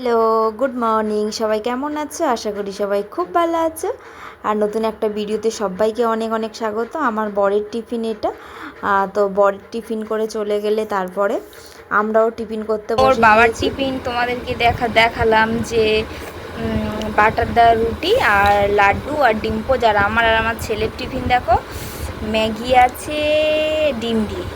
Hello good morning সবাই কেমন আছো? আশা করি সবাই খুব ভালো আছো। আর নতুন একটা ভিডিওতে সবাইকে অনেক অনেক স্বাগত। আমার বরের টিফিন এটা। তো বরের টিফিন করে চলে গেলে তারপরে আমরাও টিফিন করতে ওর বাবার টিফিন তোমাদেরকে দেখা দেখালাম যে বাটার দা রুটি আর লাড্ডু আর ডিম পোজ আর আমার আর আমার ছেলের টিফিন দেখো ম্যাগি আছে ডিম দিয়ে।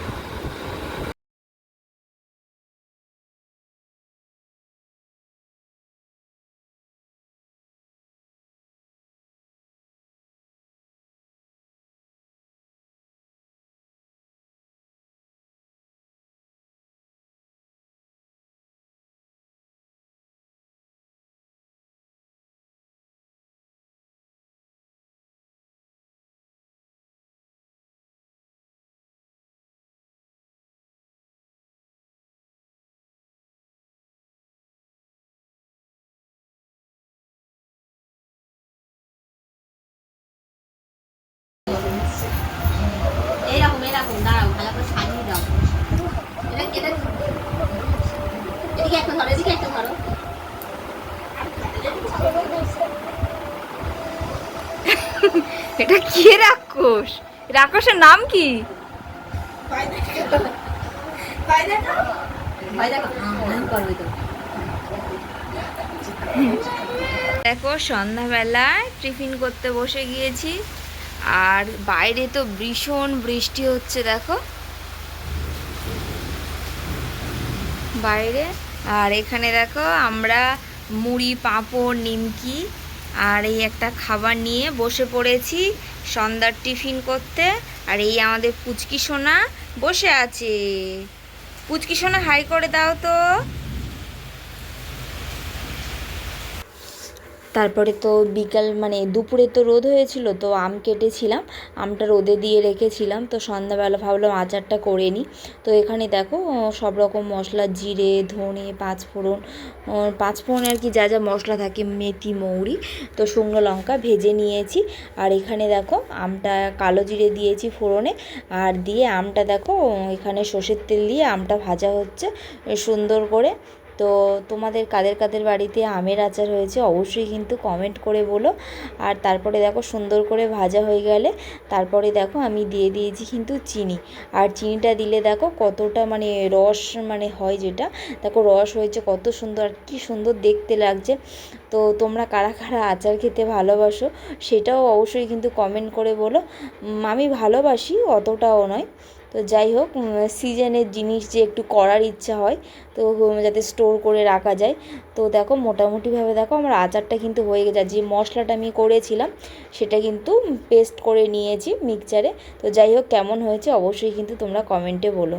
ভালো করে দাও এটা এদিকে একটা ধরো এদিকে একটা ধরো এটা কে রাক্ষস? রাক্ষসের নাম কি? দেখো, সন্ধ্যাবেলায় টিফিন করতে বসে গিয়েছি। আর বাইরে তো ভীষণ বৃষ্টি হচ্ছে, দেখো। বাইরে, আর এখানে দেখো আমরা মুড়ি, পাঁপড়, নিমকি আর এই একটা খাবার নিয়ে বসে পড়েছি সন্ধ্যার টিফিন করতে। আর এই আমাদের পুচকি সোনা বসে আছে। পুচকি সোনা হাই করে দাও তো। তারপরে তো বিকাল মানে দুপুরে তো রোদ হয়েছিল, তো আম কেটেছিলাম। আমটা রোদে দিয়ে রেখেছিলাম, তো সন্ধ্যাবেলা ভাবলাম আচারটা করে নিই। তো এখানে দেখো, সব রকম মশলা, জিরে, ধনে, পাঁচফোড়ন পাঁচফোড়ন আর কি যা যা মশলা থাকে, মেথি, মৌরি, তো শুকনো লঙ্কা ভেজে নিয়েছি। আর এখানে দেখো, আমটা কালো জিরে দিয়েছি ফোড়নে, আর দিয়ে আমটা দেখো, এখানে সর্ষের তেল দিয়ে আমটা ভাজা হচ্ছে, সুন্দর করে। তো তোমাদের কাদের কাদের বাড়িতে আমের আচার হয়েছে অবশ্যই কিন্তু কমেন্ট করে বলো। আর তারপরে দেখো সুন্দর করে ভাজা হয়ে গেলে তারপরে দেখো আমি দিয়ে দিয়েছি কিন্তু চিনি। আর চিনিটা দিলে দেখো কতটা মানে রস মানে হয় যেটা, দেখো রস হয়েছে কত সুন্দর আর কি সুন্দর দেখতে লাগছে। তো তোমরা কারা কারা আচার খেতে ভালোবাসো সেটাও অবশ্যই কিন্তু কমেন্ট করে বলো। আমি ভালোবাসি, অতটাও নয়। তো যাই হোক সিজনের জিনিস যে একটু করার ইচ্ছা হয়, তো যাতে স্টোর করে রাখা যায়। তো দেখো, মোটামুটিভাবে দেখো, আমার আচারটা কিন্তু হয়ে গেছে। যে মশলাটা আমি করেছিলাম, সেটা কিন্তু পেস্ট করে নিয়েছি মিক্সচারে তো যাই হোক, কেমন হয়েছে অবশ্যই কিন্তু তোমরা কমেন্টে বলো।